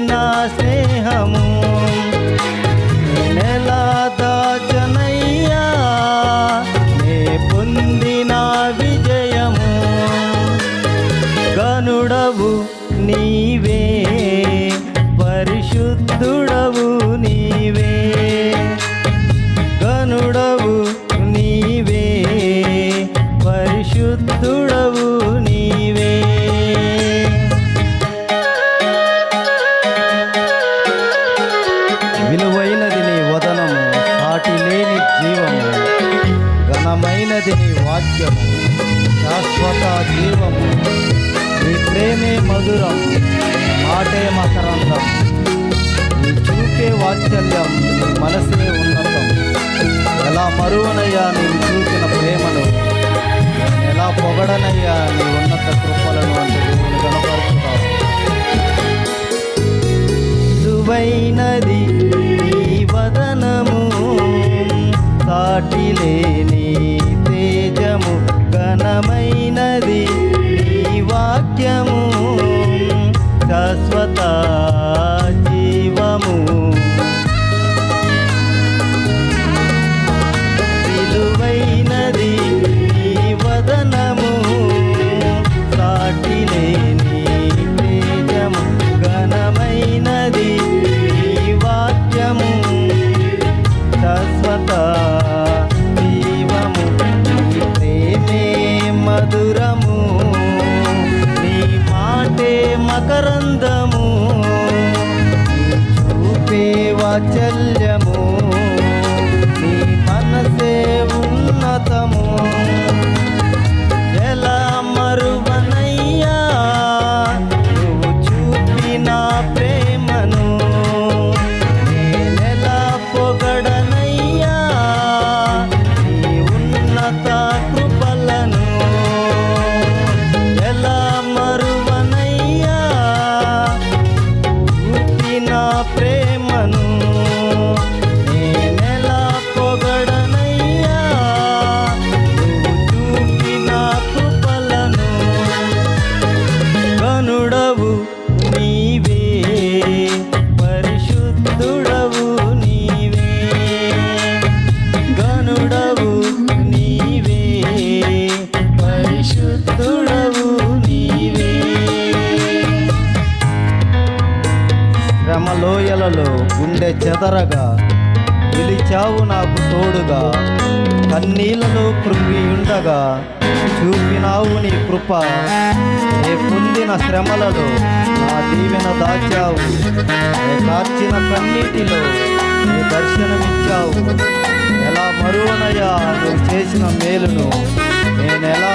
నా స్నేహము. నెలాద జనయ్యా నే పొందిన విజయము. గనుడవు నీవే పరిశుద్ధుడవు నీవే. గనుడవు నీవే పరిశుద్ధుడు ఘనమైనది నీ వాక్యము. శాశ్వత జీవము. నీ ప్రేమే మధురం మాటే మకరందం నీ చూపే వాత్సల్యం నీ మనసే ఉన్నతం. ఎలా మరువనయ్యా నీవు చూపిన ప్రేమను? ఎలా పొగడనయ్యా నీ ఉన్నత కృపలను అంటే దేవుని కనపరుచుతావు విలువైనది నీ వదనము సాటి లేని తేజము ఘనమైనది నీ వాక్యము. శాశ్వత మకరందము చూపే వాచల్యము శ్రమలోయలలో గుండె చెదరగా పిలిచావు నాకు తోడుగా కన్నీళ్ళలో కృంగి ఉండగా చూపినావు నీ కృప. ఏ పొందిన శ్రమలలో నా దీవెన దాచావు. ఏ కార్చిన కన్నీటిలో నీ దర్శనమిచ్చావు. ఎలా మరువనయా నువ్వు చేసిన మేలును? నేను ఎలా